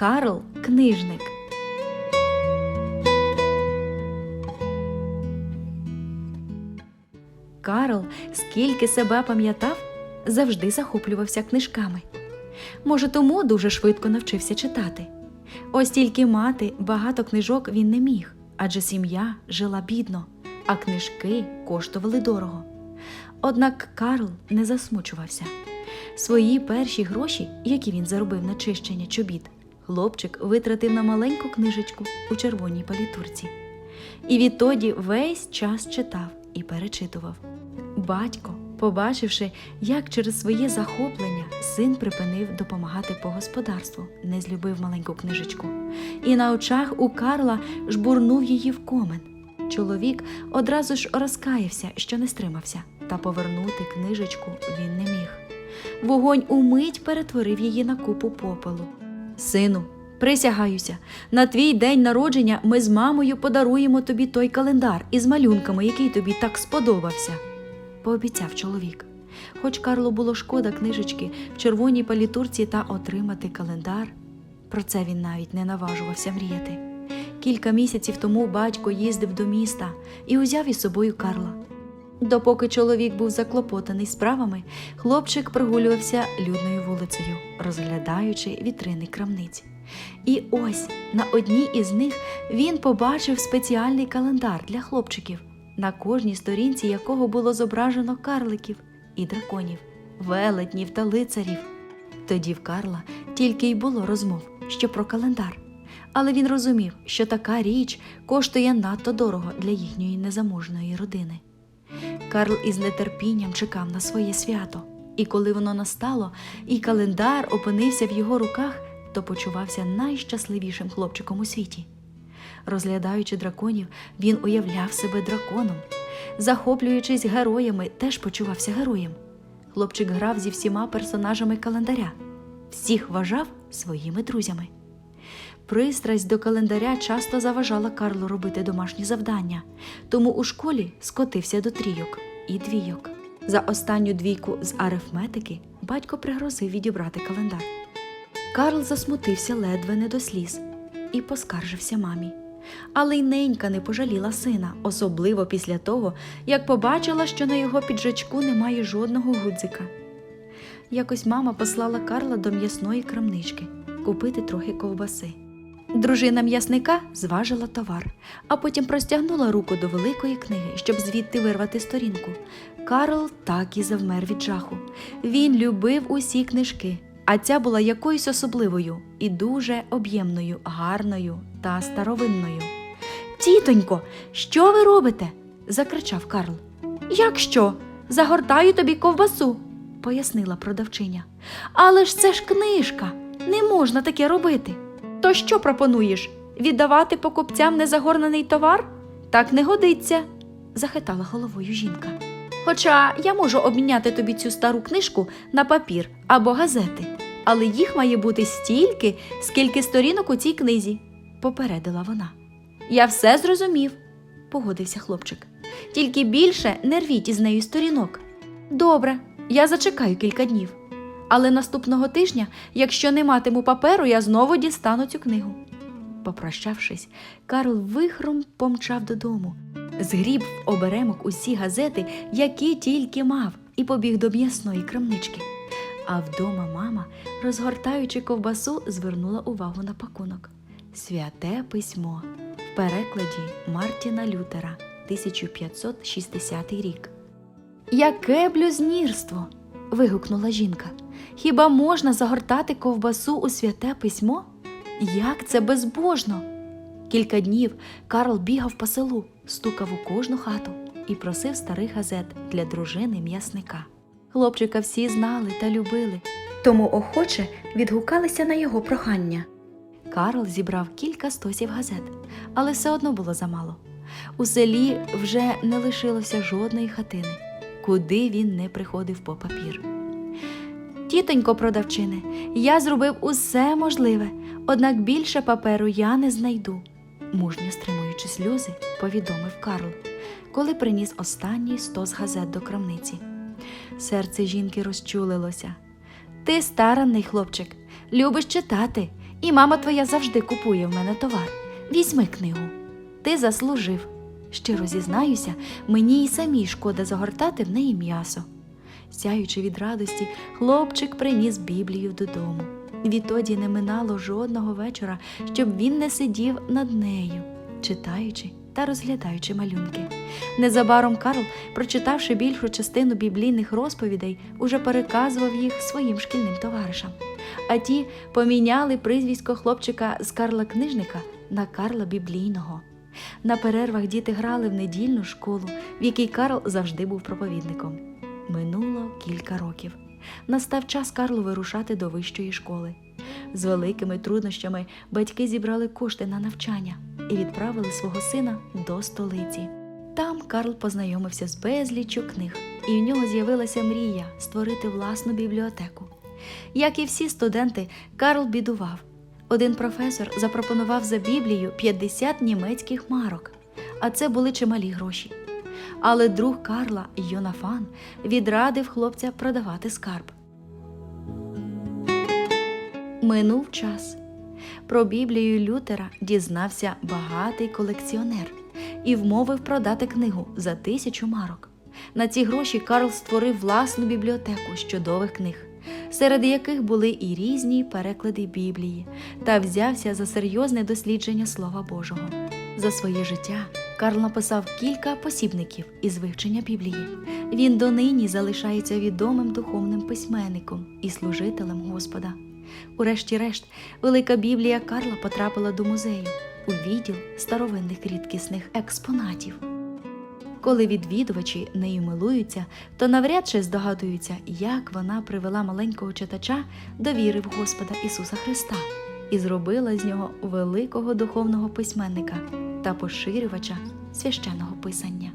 Карл книжник. Карл, скільки себе пам'ятав, завжди захоплювався книжками. Може, тому дуже швидко навчився читати. Ось тільки мати багато книжок він не міг, адже сім'я жила бідно, а книжки коштували дорого. Однак Карл не засмучувався. Свої перші гроші, які він заробив на чищення чобіт, хлопчик витратив на маленьку книжечку у червоній палітурці. І відтоді весь час читав і перечитував. Батько, побачивши, як через своє захоплення син припинив допомагати по господарству, не злюбив маленьку книжечку, і на очах у Карла жбурнув її в комен. Чоловік одразу ж розкаявся, що не стримався, та повернути книжечку він не міг. Вогонь умить перетворив її на купу попелу. Сину, присягаюся, на твій день народження ми з мамою подаруємо тобі той календар із малюнками, який тобі так сподобався, пообіцяв чоловік. Хоч Карлу було шкода книжечки в червоній палітурці та отримати календар, про це він навіть не наважувався мріяти. Кілька місяців тому батько їздив до міста і узяв із собою Карла. Допоки чоловік був заклопотаний справами, хлопчик прогулювався людною вулицею, розглядаючи вітрини крамниць. І ось на одній із них він побачив спеціальний календар для хлопчиків, на кожній сторінці якого було зображено карликів і драконів, велетнів та лицарів. Тоді в Карла тільки й було розмов, що про календар. Але він розумів, що така річ коштує надто дорого для їхньої незаможної родини. Карл із нетерпінням чекав на своє свято, і коли воно настало, і календар опинився в його руках, то почувався найщасливішим хлопчиком у світі. Розглядаючи драконів, він уявляв себе драконом. Захоплюючись героями, теж почувався героєм. Хлопчик грав зі всіма персонажами календаря, всіх вважав своїми друзями. Пристрасть до календаря часто заважала Карлу робити домашні завдання, тому у школі скотився до трійок і двійок. За останню двійку з арифметики батько пригрозив відібрати календар. Карл засмутився ледве не до сліз і поскаржився мамі. Але й ненька не пожаліла сина, особливо після того, як побачила, що на його піджачку немає жодного гудзика. Якось мама послала Карла до м'ясної крамнички купити трохи ковбаси. Дружина м'ясника зважила товар, а потім простягнула руку до великої книги, щоб звідти вирвати сторінку. Карл так і завмер від жаху. Він любив усі книжки, а ця була якоюсь особливою і дуже об'ємною, гарною та старовинною. Тітонько, що ви робите? закричав Карл. Як що? Загортаю тобі ковбасу, пояснила продавчиня. Але ж це ж книжка, не можна таке робити. Що пропонуєш? Віддавати покупцям незагорнений товар? Так не годиться, захитала головою жінка. Хоча я можу обміняти тобі цю стару книжку на папір або газети, але їх має бути стільки, скільки сторінок у цій книзі, попередила вона. Я все зрозумів, погодився хлопчик. Тільки більше не рвіть із нею сторінок. Добре, я зачекаю кілька днів. Але наступного тижня, якщо не матиму паперу, я знову дістану цю книгу. Попрощавшись, Карл вихром помчав додому, згріб в оберемок усі газети, які тільки мав, і побіг до м'ясної крамнички. А вдома мама, розгортаючи ковбасу, звернула увагу на пакунок. Святе письмо в перекладі Мартіна Лютера, 1560 рік. Яке блюзнірство. вигукнула жінка. Хіба можна загортати ковбасу у святе письмо? Як це безбожно? Кілька днів Карл бігав по селу, стукав у кожну хату і просив старих газет для дружини м'ясника. Хлопчика всі знали та любили, тому охоче відгукалися на його прохання. Карл зібрав кілька стосів газет, але все одно було замало. У селі вже не лишилося жодної хатини, куди він не приходив по папір. Тітонько продавчине, я зробив усе можливе, однак більше паперу я не знайду, мужньо стримуючи сльози, повідомив Карл, коли приніс останній стос газет до крамниці. Серце жінки розчулилося. Ти старанний хлопчик, любиш читати І мама твоя завжди купує в мене товар. Візьми книгу. Ти заслужив. Щиро зізнаюся, мені й самій шкода загортати в неї м'ясо. Сяючи від радості, хлопчик приніс Біблію додому. Відтоді не минало жодного вечора, щоб він не сидів над нею, читаючи та розглядаючи малюнки. Незабаром Карл, прочитавши більшу частину біблійних розповідей, уже переказував їх своїм шкільним товаришам. А ті поміняли прізвисько хлопчика з Карла книжника на Карла біблійного. На перервах діти грали в недільну школу, в якій Карл завжди був проповідником. Минуло кілька років. Настав час Карлу вирушати до вищої школи. З великими труднощами батьки зібрали кошти на навчання і відправили свого сина до столиці. Там Карл познайомився з безліччю книг, і в нього з'явилася мрія створити власну бібліотеку. Як і всі студенти, Карл бідував. Один професор запропонував за Біблію 50 німецьких марок, а це були чималі гроші. Але друг Карла, Йонафан, відрадив хлопця продавати скарб. Минув час. Про Біблію Лютера дізнався багатий колекціонер і вмовив продати книгу за тисячу марок. На ці гроші Карл створив власну бібліотеку з чудових книг, серед яких були і різні переклади Біблії, та взявся за серйозне дослідження Слова Божого. За своє життя Карл написав кілька посібників із вивчення Біблії. Він донині залишається відомим духовним письменником і служителем Господа. Урешті-решт, велика Біблія Карла потрапила до музею у відділ старовинних рідкісних експонатів. Коли відвідувачі нею милуються, то навряд чи здогадуються, як вона привела маленького читача до віри в Господа Ісуса Христа і зробила з нього великого духовного письменника та поширювача священного писання.